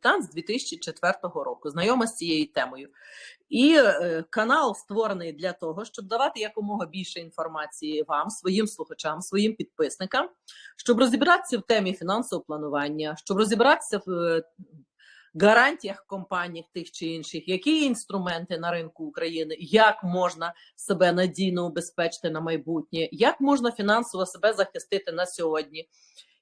консультант з 2004 року, знайома з цією темою. І е, канал створений для того, щоб давати якомога більше інформації вам, своїм слухачам, своїм підписникам, щоб розібратися в темі фінансового планування, щоб розібратися в е, гарантіях компаній тих чи інших, які інструменти на ринку України, як можна себе надійно убезпечити на майбутнє, як можна фінансово себе захистити на сьогодні.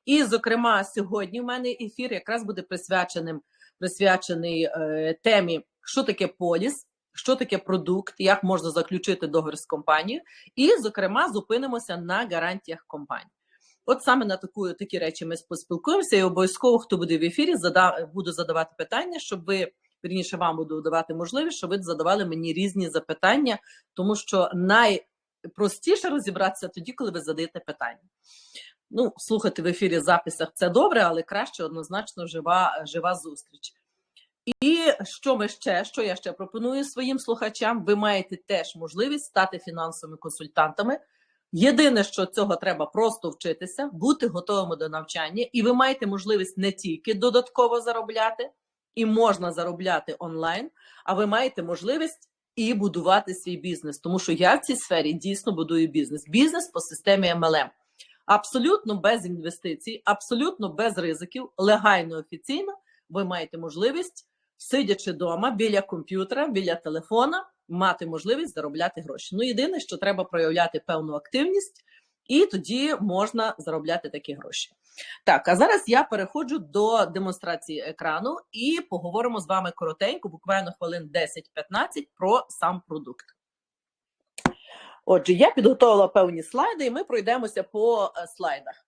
І, зокрема, сьогодні в мене ефір якраз буде присвяченим присвячений е, темі, що таке поліс, що таке продукт, як можна заключити договір з компанією, і, зокрема, зупинимося на гарантіях компанії. От саме на таку такі речі ми поспілкуємося, і обов'язково, хто буде в ефірі, зада, буду задавати питання, щоб ви вірніше вам буду давати можливість, щоб ви задавали мені різні запитання, тому що найпростіше розібратися тоді, коли ви задаєте питання. Ну, слухати в ефірі записах це добре, але краще однозначно жива, жива зустріч. І що ми ще, що я ще пропоную своїм слухачам? Ви маєте теж можливість стати фінансовими консультантами. Єдине, що цього треба просто вчитися, бути готовими до навчання, і ви маєте можливість не тільки додатково заробляти, і можна заробляти онлайн, а ви маєте можливість і будувати свій бізнес. Тому що я в цій сфері дійсно будую бізнес. Бізнес по системі MLM. Абсолютно без інвестицій, абсолютно без ризиків, легально офіційно. Ви маєте можливість, сидячи вдома біля комп'ютера, біля телефона мати можливість заробляти гроші. Ну, єдине, що треба проявляти певну активність, і тоді можна заробляти такі гроші. Так, а зараз я переходжу до демонстрації екрану і поговоримо з вами коротенько, буквально хвилин 10-15 про сам продукт. Отже, я підготувала певні слайди, і ми пройдемося по е, слайдах.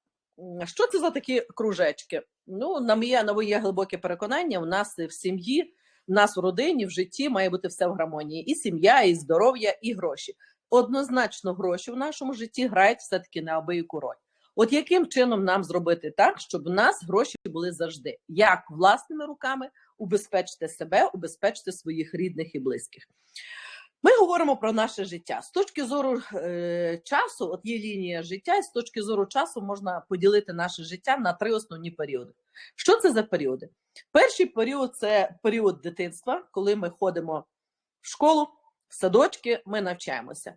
Що це за такі кружечки? Ну, на моє на глибоке переконання, у нас в сім'ї в нас в родині, в житті має бути все в гармонії: і сім'я, і здоров'я, і гроші. Однозначно, гроші в нашому житті грають все-таки неабияку роль. От яким чином нам зробити так, щоб у нас гроші були завжди, як власними руками убезпечити себе, убезпечити своїх рідних і близьких. Ми говоримо про наше життя з точки зору е, часу. От є лінія життя, і з точки зору часу можна поділити наше життя на три основні періоди. Що це за періоди? Перший період це період дитинства, коли ми ходимо в школу, в садочки, ми навчаємося.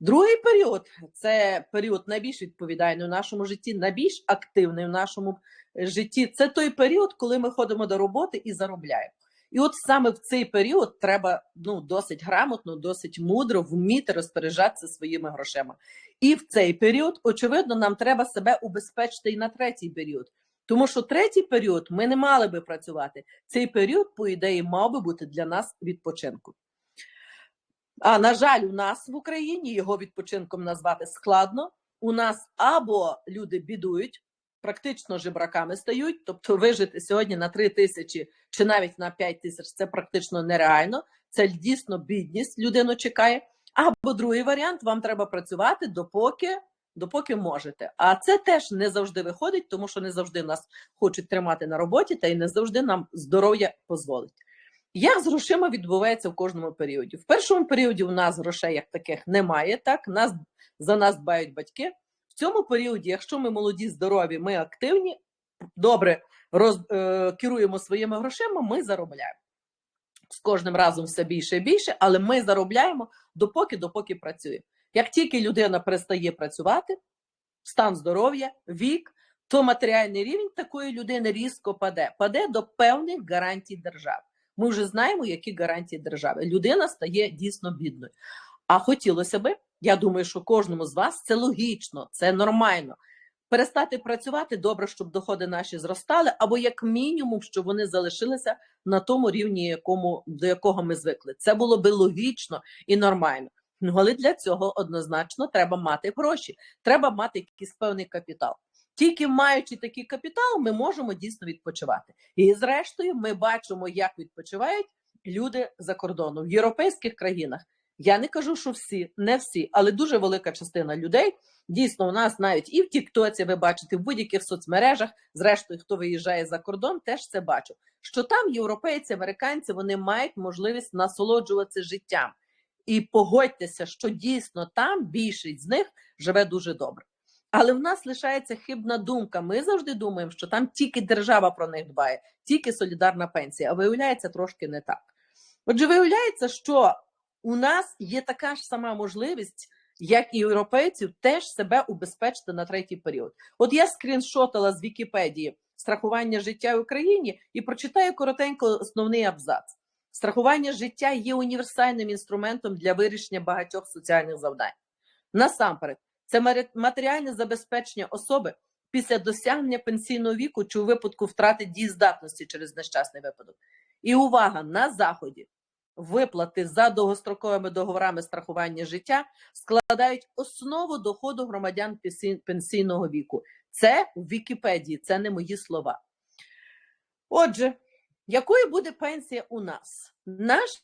Другий період це період найбільш відповідальний в нашому житті, найбільш активний в нашому е, житті. Це той період, коли ми ходимо до роботи і заробляємо. І от саме в цей період треба ну досить грамотно, досить мудро вміти розпоряджатися своїми грошима. І в цей період, очевидно, нам треба себе убезпечити і на третій період. Тому що третій період ми не мали би працювати. Цей період, по ідеї, мав би бути для нас відпочинку. А на жаль, у нас в Україні його відпочинком назвати складно. У нас або люди бідують, практично жебраками стають, тобто вижити сьогодні на 3 тисячі чи навіть на 5 тисяч це практично нереально. Це дійсно бідність людину чекає. Або другий варіант: вам треба працювати допоки допоки можете. А це теж не завжди виходить, тому що не завжди нас хочуть тримати на роботі, та й не завжди нам здоров'я дозволить. Як з грошима відбувається в кожному періоді? В першому періоді у нас грошей як таких немає, так нас за нас дбають батьки. В цьому періоді, якщо ми молоді, здорові, ми активні, добре роз, е, керуємо своїми грошима, ми заробляємо. З кожним разом все більше і більше, але ми заробляємо допоки, допоки працюємо. Як тільки людина перестає працювати, стан здоров'я, вік, то матеріальний рівень такої людини різко паде, паде до певних гарантій держави. Ми вже знаємо, які гарантії держави. Людина стає дійсно бідною. А хотілося би, я думаю, що кожному з вас це логічно, це нормально. Перестати працювати добре, щоб доходи наші зростали, або як мінімум, щоб вони залишилися на тому рівні, якому до якого ми звикли. Це було би логічно і нормально. Ну, але для цього однозначно треба мати гроші, треба мати якийсь певний капітал. Тільки маючи такий капітал, ми можемо дійсно відпочивати. І зрештою, ми бачимо, як відпочивають люди за кордоном в європейських країнах. Я не кажу, що всі, не всі, але дуже велика частина людей. Дійсно, у нас навіть і в Тіктоці ви бачите, в будь-яких соцмережах, зрештою, хто виїжджає за кордон, теж це бачу. Що там європейці, американці вони мають можливість насолоджуватися життям. І погодьтеся, що дійсно там більшість з них живе дуже добре. Але в нас лишається хибна думка. Ми завжди думаємо, що там тільки держава про них дбає, тільки солідарна пенсія. А виявляється трошки не так. Отже, виявляється, що у нас є така ж сама можливість, як і європейців, теж себе убезпечити на третій період. От я скріншотила з Вікіпедії страхування життя в Україні і прочитаю коротенько основний абзац. Страхування життя є універсальним інструментом для вирішення багатьох соціальних завдань. Насамперед, це матеріальне забезпечення особи після досягнення пенсійного віку чи у випадку втрати дієздатності через нещасний випадок. І увага на заході. Виплати за довгостроковими договорами страхування життя складають основу доходу громадян пенсійного віку. Це в Вікіпедії, це не мої слова. Отже, якою буде пенсія у нас? Наша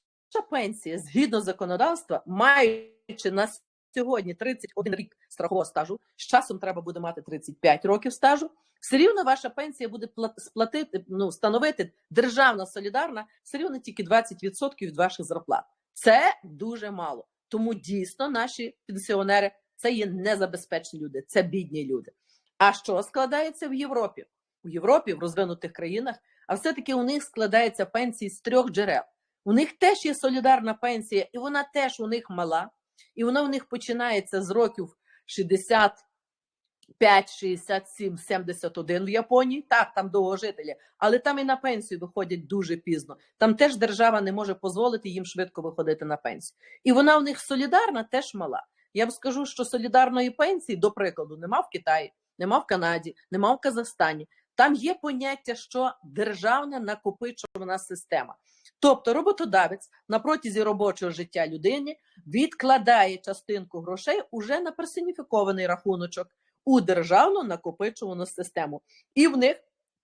пенсія, згідно законодавства, маючи на сьогодні 31 рік страхового стажу, з часом треба буде мати 35 років стажу. Все рівно ваша пенсія буде пла- сплатити, ну, становити державна солідарна, все рівно тільки 20% від ваших зарплат. Це дуже мало. Тому дійсно наші пенсіонери це є незабезпечені люди, це бідні люди. А що складається в Європі? У Європі, в розвинутих країнах, а все-таки у них складається пенсії з трьох джерел. У них теж є солідарна пенсія, і вона теж у них мала, і вона у них починається з років 65, 67, 71 в Японії. Так, там довгожителі, але там і на пенсію виходять дуже пізно. Там теж держава не може дозволити їм швидко виходити на пенсію. І вона у них солідарна теж мала. Я б скажу, що солідарної пенсії, до прикладу, нема в Китаї, нема в Канаді, нема в Казахстані. Там є поняття, що державна накопичувана система. Тобто роботодавець на протязі робочого життя людини відкладає частинку грошей уже на персоніфікований рахуночок у державну накопичувану систему. І в них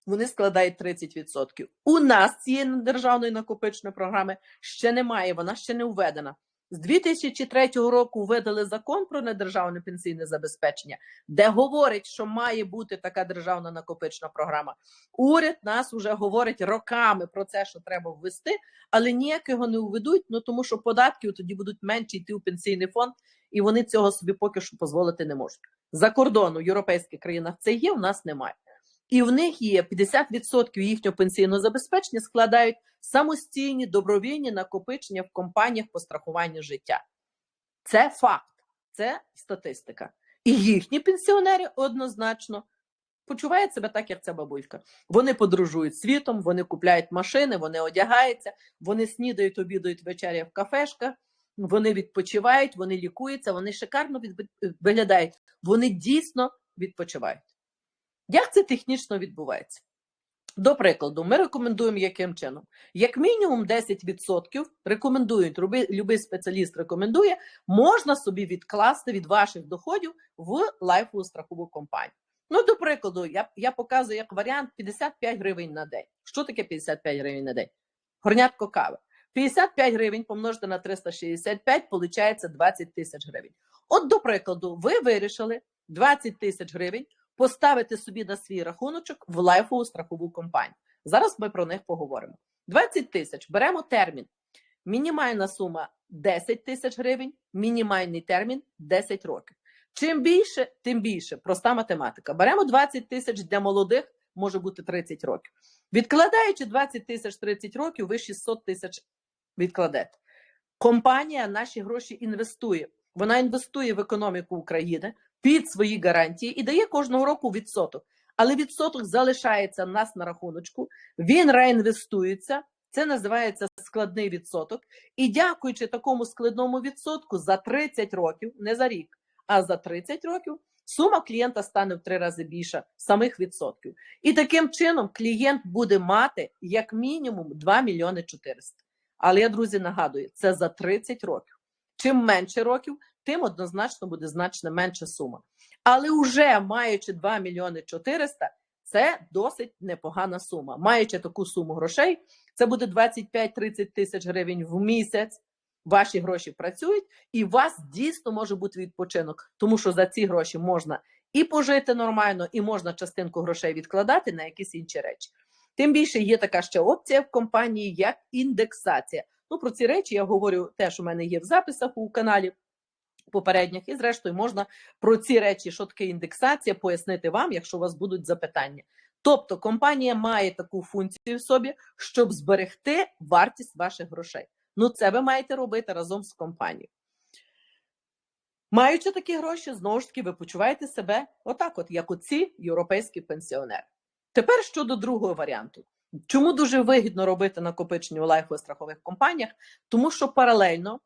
вони складають 30%. У нас цієї державної накопичної програми ще немає, вона ще не введена. З 2003 року введали закон про недержавне пенсійне забезпечення, де говорить, що має бути така державна накопична програма. Уряд нас вже говорить роками про це, що треба ввести, але ніяк його не введуть, ну тому що податки тоді будуть менше йти у пенсійний фонд, і вони цього собі поки що дозволити не можуть. За кордону в європейських країнах це є, у нас немає. І в них є 50% їхнього пенсійного забезпечення складають самостійні добровільні накопичення в компаніях по страхуванню життя. Це факт, це статистика. І їхні пенсіонери однозначно почувають себе так, як ця бабулька. Вони подорожують світом, вони купляють машини, вони одягаються, вони снідають, обідають вечеря в кафешках, вони відпочивають, вони лікуються, вони шикарно від... виглядають. Вони дійсно відпочивають. Як це технічно відбувається? До прикладу, ми рекомендуємо яким чином? Як мінімум 10% рекомендують, любий спеціаліст рекомендує, можна собі відкласти від ваших доходів в лайфову страхову компанію. Ну, до прикладу, я я показую як варіант 55 гривень на день. Що таке 55 гривень на день? Горнятко кави. 55 гривень помножити на 365, виходить 20 тисяч гривень. От, до прикладу, ви вирішили 20 тисяч гривень поставити собі на свій рахуночок в лайфову страхову компанію. Зараз ми про них поговоримо. 20 тисяч беремо термін. Мінімальна сума 10 тисяч гривень, мінімальний термін 10 років. Чим більше, тим більше. Проста математика. Беремо 20 тисяч для молодих, може бути 30 років. Відкладаючи 20 тисяч 30 років, ви 600 тисяч відкладете. Компанія наші гроші інвестує. Вона інвестує в економіку України під свої гарантії і дає кожного року відсоток. Але відсоток залишається в нас на рахуночку, він реінвестується. Це називається складний відсоток. І дякуючи такому складному відсотку за 30 років, не за рік, а за 30 років, сума клієнта стане в три рази більша самих відсотків. І таким чином клієнт буде мати як мінімум 2 мільйони 400. Але я, друзі, нагадую, це за 30 років. Чим менше років, тим однозначно буде значно менша сума. Але вже маючи 2 мільйони 400, це досить непогана сума. Маючи таку суму грошей, це буде 25-30 тисяч гривень в місяць. Ваші гроші працюють, і у вас дійсно може бути відпочинок, тому що за ці гроші можна і пожити нормально, і можна частинку грошей відкладати на якісь інші речі. Тим більше є така ще опція в компанії, як індексація. Ну про ці речі я говорю теж у мене є в записах у каналі. Попередніх, і зрештою можна про ці речі, що таке індексація, пояснити вам, якщо у вас будуть запитання. Тобто компанія має таку функцію в собі, щоб зберегти вартість ваших грошей. Ну, це ви маєте робити разом з компанією. Маючи такі гроші, знову ж таки, ви почуваєте себе отак, от як оці європейські пенсіонери. Тепер щодо другого варіанту. Чому дуже вигідно робити накопичення у лайфових страхових компаніях? Тому що паралельно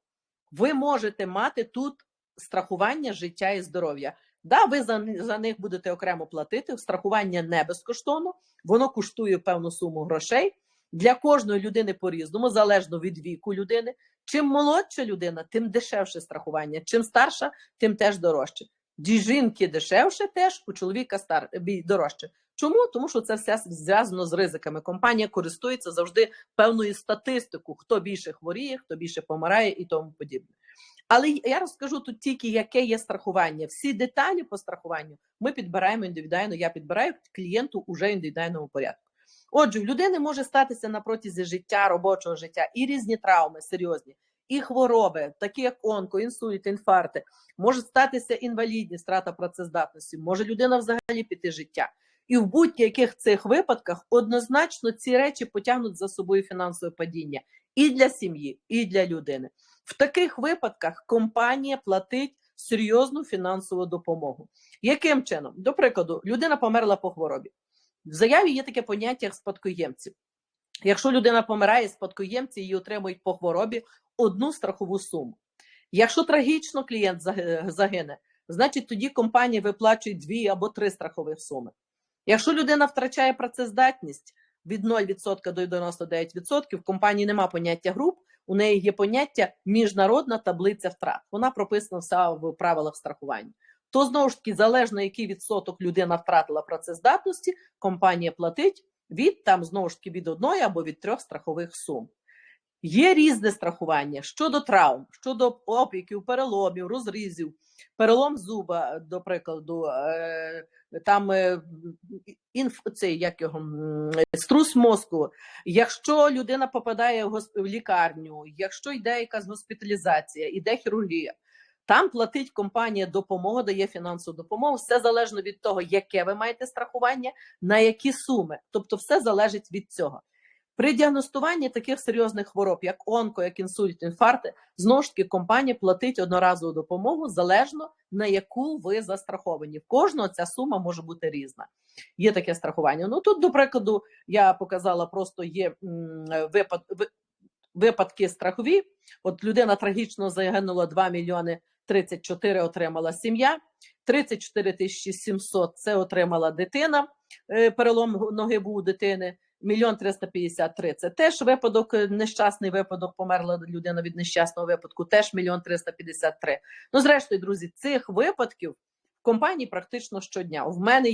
ви можете мати тут страхування життя і здоров'я. Да, ви за, за них будете окремо платити. Страхування не безкоштовно, воно коштує певну суму грошей. Для кожної людини по-різному, залежно від віку людини. Чим молодша людина, тим дешевше страхування. Чим старша, тим теж дорожче. Ді жінки дешевше теж, у чоловіка стар дорожче. Чому? Тому що це все зв'язано з ризиками. Компанія користується завжди певною статистикою, хто більше хворіє, хто більше помирає і тому подібне. Але я розкажу тут тільки, яке є страхування. Всі деталі по страхуванню ми підбираємо індивідуально. Я підбираю клієнту уже індивідуальному порядку. Отже, в людини може статися на протязі життя, робочого життя і різні травми серйозні, і хвороби, такі як онко, інсульт, інфаркти. Може статися інвалідність, страта працездатності, може людина взагалі піти життя. І в будь-яких цих випадках однозначно ці речі потягнуть за собою фінансове падіння і для сім'ї, і для людини. В таких випадках компанія платить серйозну фінансову допомогу. Яким чином? До прикладу, людина померла по хворобі. В заяві є таке поняття як спадкоємців. Якщо людина помирає, спадкоємці її отримують по хворобі одну страхову суму. Якщо трагічно клієнт загине, значить тоді компанія виплачує дві або три страхових суми. Якщо людина втрачає працездатність від 0% до 99%, в компанії нема поняття груп, у неї є поняття міжнародна таблиця втрат. Вона прописана вся в правилах страхування. То знову ж таки, залежно який відсоток людина втратила працездатності, компанія платить від там знову ж таки від одної або від трьох страхових сум. Є різне страхування щодо травм, щодо опіків, переломів, розрізів, перелом зуба, до прикладу, е, там е, інф, цей, як його, струс мозку. Якщо людина попадає в госп- в лікарню, якщо йде якась госпіталізація, іде хірургія, там платить компанія допомогу, дає фінансову допомогу. Все залежно від того, яке ви маєте страхування, на які суми. Тобто, все залежить від цього. При діагностуванні таких серйозних хвороб, як онко, як інсульт, інфаркти, знову ж таки компанія платить одноразову допомогу залежно на яку ви застраховані. В кожного ця сума може бути різна. Є таке страхування. Ну тут, до прикладу, я показала, просто є випад, випадки страхові. От людина трагічно загинула 2 мільйони 34 отримала сім'я, 34 тисячі 700 це отримала дитина. е, Перелом ноги був у дитини. Мільйон 353 – це теж випадок, е, нещасний випадок, померла людина від нещасного випадку, теж мільйон 353. Ну, зрештою, друзі, цих випадків в компанії практично щодня. В мене